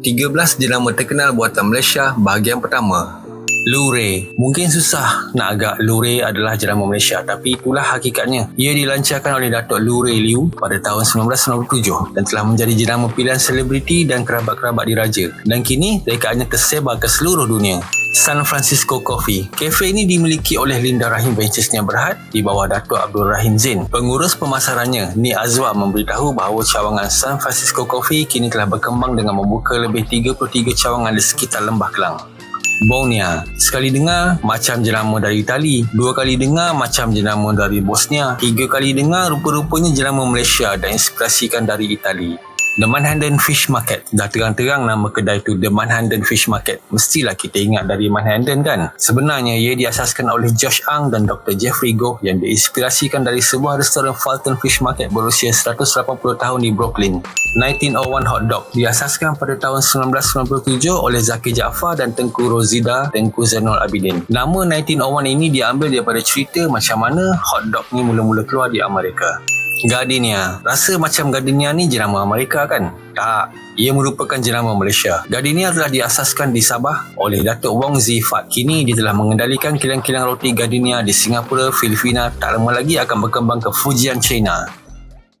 13 jenama terkenal buatan Malaysia bahagian pertama. Lure. Mungkin susah nak agak Lure adalah jenama Malaysia tapi itulah hakikatnya. Ia dilancarkan oleh Datuk Lure Liu pada tahun 1997 dan telah menjadi jenama pilihan selebriti dan kerabat-kerabat diraja. Dan kini rekadnya tersebar ke seluruh dunia. San Francisco Coffee. Kafe ini dimiliki oleh Linda Rahim Venturesnya Berhad di bawah Datuk Abdul Rahim Zain. Pengurus pemasarannya, Ni Azwa memberitahu bahawa cawangan San Francisco Coffee kini telah berkembang dengan membuka lebih 33 cawangan di sekitar Lembah Kelang. Bosnia. Sekali dengar macam jenama dari Itali, dua kali dengar macam jenama dari Bosnia, tiga kali dengar rupa-rupanya jenama Malaysia dan inspirasikan dari Itali. The Manhattan Fish Market. Dah terang-terang nama kedai tu The Manhattan Fish Market. Mestilah kita ingat dari Manhattan kan? Sebenarnya ia diasaskan oleh Josh Ang dan Dr. Jeffrey Goh yang diinspirasikan dari sebuah restoran Fulton Fish Market berusia 180 tahun di Brooklyn. 1901 Hot Dog diasaskan pada tahun 1997 oleh Zaki Jaafar dan Tengku Rozida Tengku Zainul Abidin. Nama 1901 ini diambil daripada cerita macam mana hot dog ni mula-mula keluar di Amerika. Gardenia. Rasa macam Gardenia ni jenama Amerika kan? Tak. Ia merupakan jenama Malaysia. Gardenia telah diasaskan di Sabah oleh Datuk Wong Zifat. Kini dia telah mengendalikan kilang-kilang roti Gardenia di Singapura, Filipina. Tak lama lagi akan berkembang ke Fujian, China.